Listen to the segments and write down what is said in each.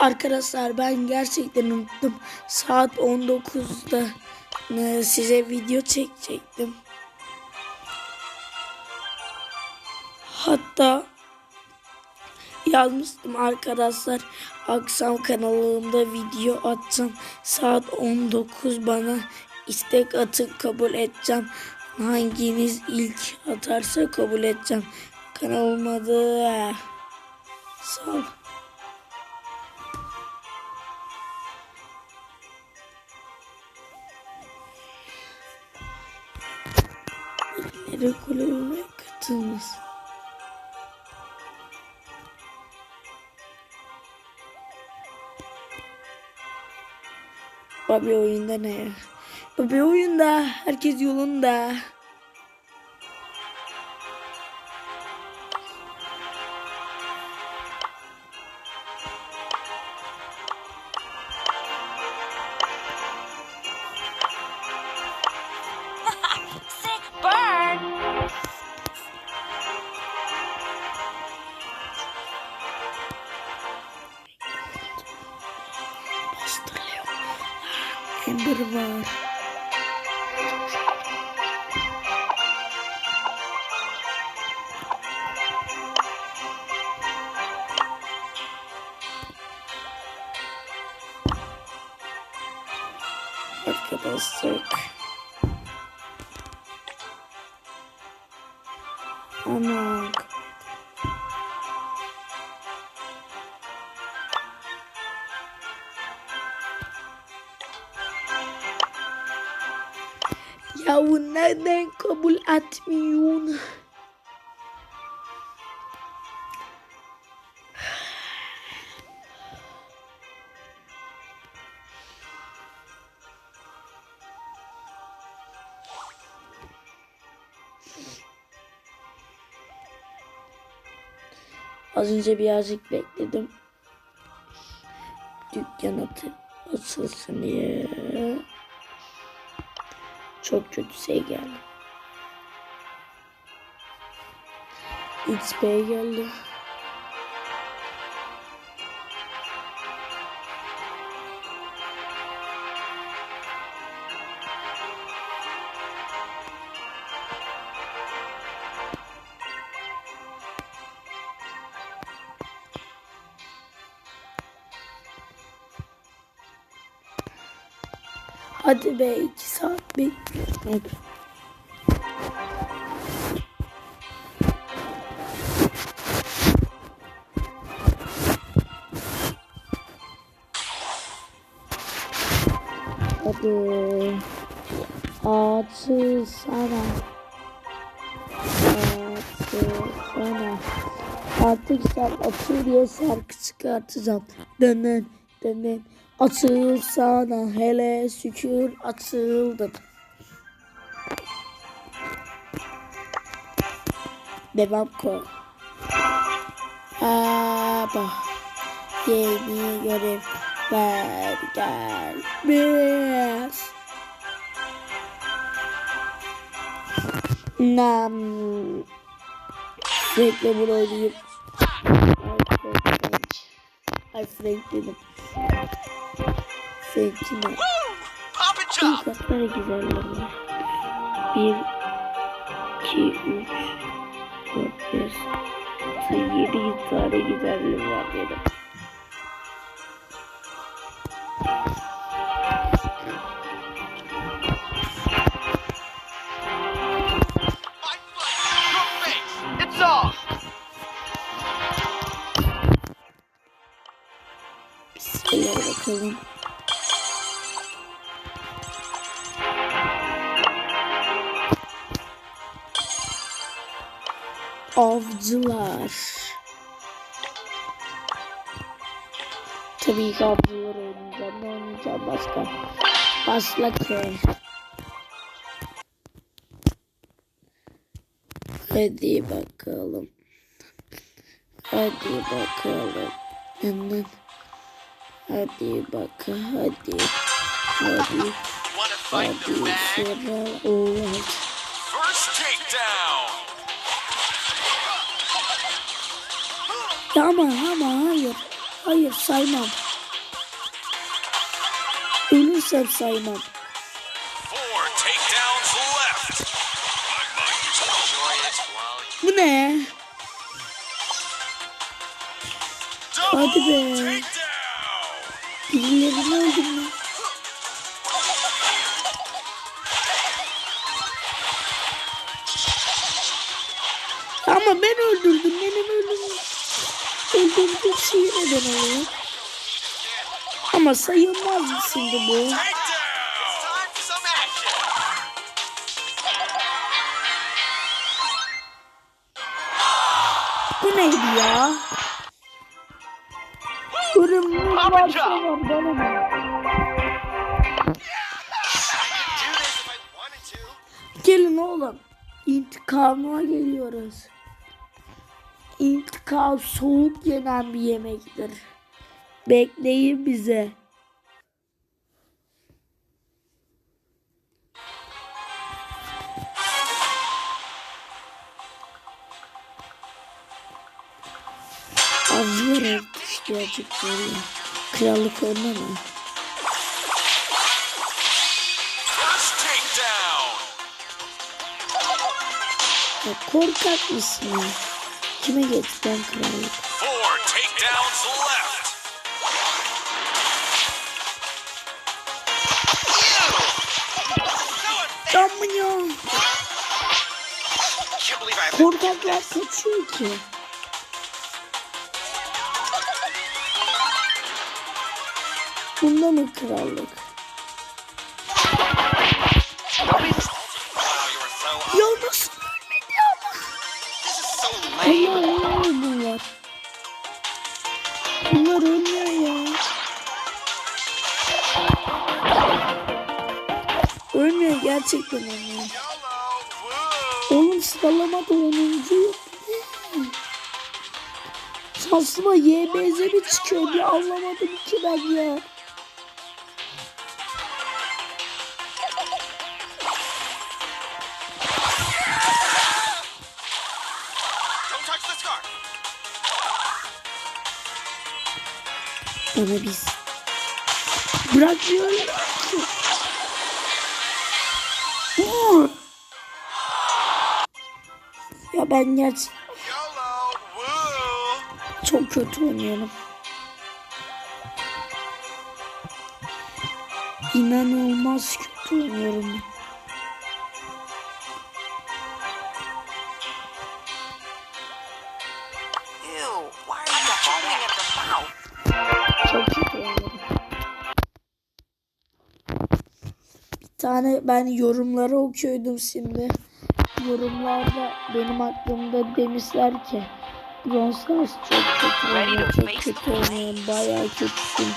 Arkadaşlar ben gerçekten unuttum. Saat 19'da e, size video çekecektim. Hatta yazmıştım arkadaşlar. Akşam kanalımda video atacağım. Saat 19 bana istek atıp kabul edeceğim. Hanginiz ilk atarsa kabul edeceğim. Kanalım adı. Sağ ol. Nere kulübüme katılmış. Babi oyunda ne ya? Babi oyunda. Herkes yolunda. Ember var. Arkadaşlar. Ana. Ya bu neden kabul etmiyorsun? Az önce birazcık bekledim. Dükkan atı açılsın diye. Çok kötü şey geldi. XP geldi. Hadi be iki saat bekliyorum. Hadi. Açılsana. Açılsana. Artık sen açıl diye şarkı çıkartacağım. Dönen dönen. Açılsana hele şükür açıldın. Devam ko. Aba. Yeni görev ver gelmez. Nam. Sürekli bunu oynayayım. Ay Frank dedim. Frank'in de. Pop and İyi chop. katları güzeller var. Bir, iki, üç, dört, beş, altı, yedi tane güzelliğim var benim. My Avcılar. Tabii ki avcılar oynayacağım. Ne oynayacağım başka? Başla ki. Hadi bakalım. Hadi bakalım. Hemen. Hadi bak hadi. Hadi. Want to fight Hadi Ya ama ama hayır. Hayır saymam. ölürsem saymam. Bu ne? Hadi be. Birilerini öldüm ben. Ama ben öldürdüm. Benim öldürdüğüm, öldürdüğüm şey neden oluyor? Ama sayılmaz şimdi bu? Bu neydi ya? Ölümlü varsa var bana ne? Gelin oğlum. İntikamına geliyoruz. İntikam soğuk yenen bir yemektir. Bekleyin bize. Avlayarak düştü açıkçası. Krallık onda mı? Korkak mısın? Kime geç ben krallık? Four takedowns left. Can mı ya? Can't believe I Korkaklar kaçıyor ki. Bunda mı krallık? Gerçekten. Woo. Oğlum sıralamada 10. yok. Şansıma YBZ mi çıkıyor diye anlamadım ki ben ya. Bana biz. Bırakmıyorlar Ya ben. Woo. çok kötü oynuyorum. İnanılmaz kötü oynuyorum. Çok kötü oynuyorum. Bir tane ben yorumları okuyordum şimdi. Yorumlarda benim hakkımda demişler ki Brawl Stars çok kötü oynuyor, çok kötü oynuyor, bayağı kötüsün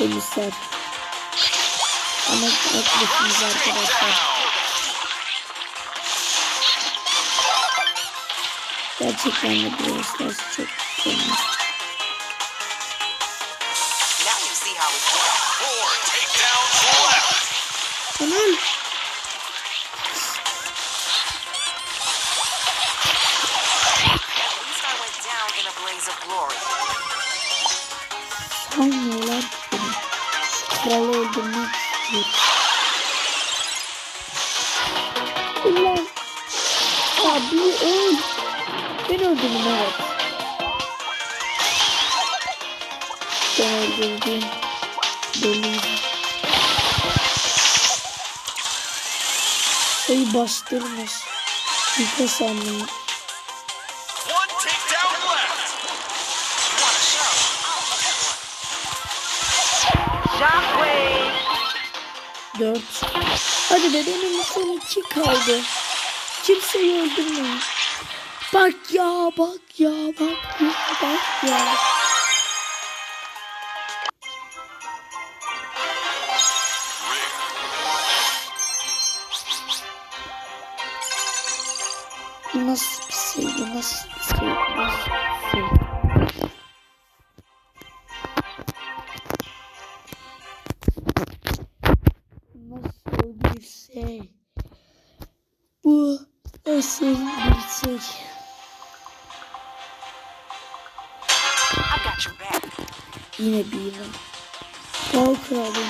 demişler. Ama haklısınız arkadaşlar. Gerçekten de Brawl Stars çok kötü oynuyor. Sanmıyorlar ki. Kralı öldürmek istiyor. Ulan. Abi. Ben öldürdüm evet. Ben öldürdüm. Deliydim. Sayı bastırmış. Bir sandım. One Dört. Hadi be benim son iki kaldı. Kimseyi öldürmeyin. Bak ya bak ya bak ya bak ya. Nasıl bir şey nasıl bir şey nasıl bir şey. Back. Yine bir yine. Bal kralım.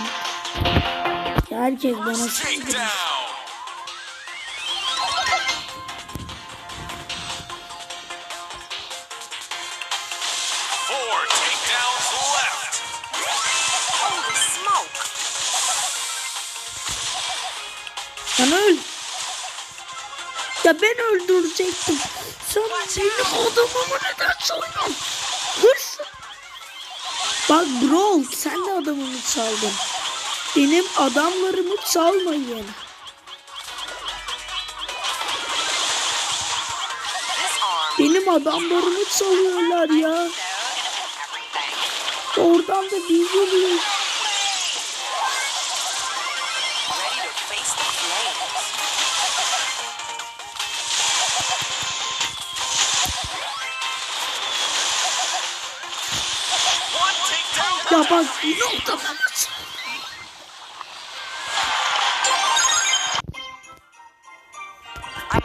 Herkes bana smoke! Sen öl. Ya ben öldürecektim. Sen benim adamımı neden soydun? Hırsız. Bak bro sen de adamımı çaldın. Benim adamlarımı çalmayın. Benim adamlarımı çalıyorlar ya. Oradan da biz oluyoruz. Ya bak I'm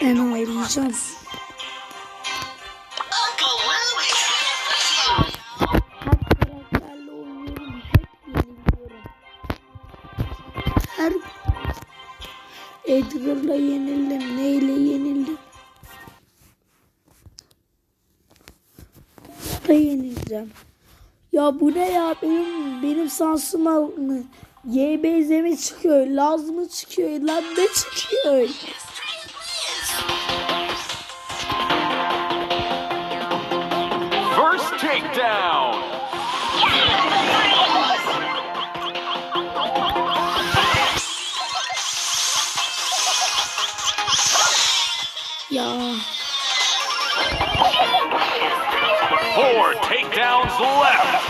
Ben oynayacağım. Her Edgar'la yenildim. Neyle yenildim? Da yenileceğim. Ya bu ne ya? Benim benim sansıma mı? YBZ mi çıkıyor? Laz mı çıkıyor? Lan ne çıkıyor? First takedown. Ya Four takedowns left.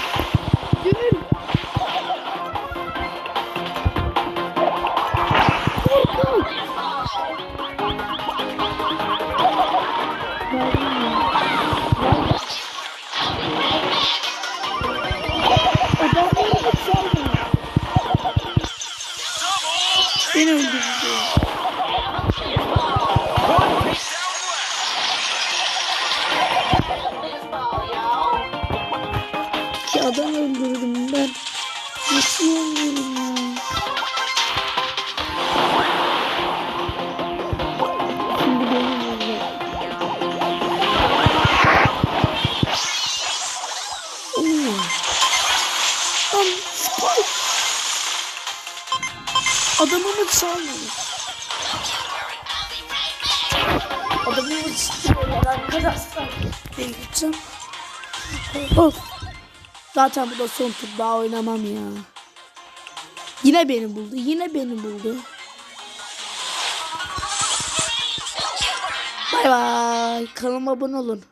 Beni öldürdü. İki adam öldürdüm ben. Nasıl öldürdüm ya? Şimdi. Oo. Lan Spike. Adamımı çalmadı. Adamımı çalıyorlar arkadaşlar. Ben gideceğim. Of. Zaten bu da son tur daha oynamam ya. Yine beni buldu. Yine beni buldu. Bay bay. Kanalıma abone olun.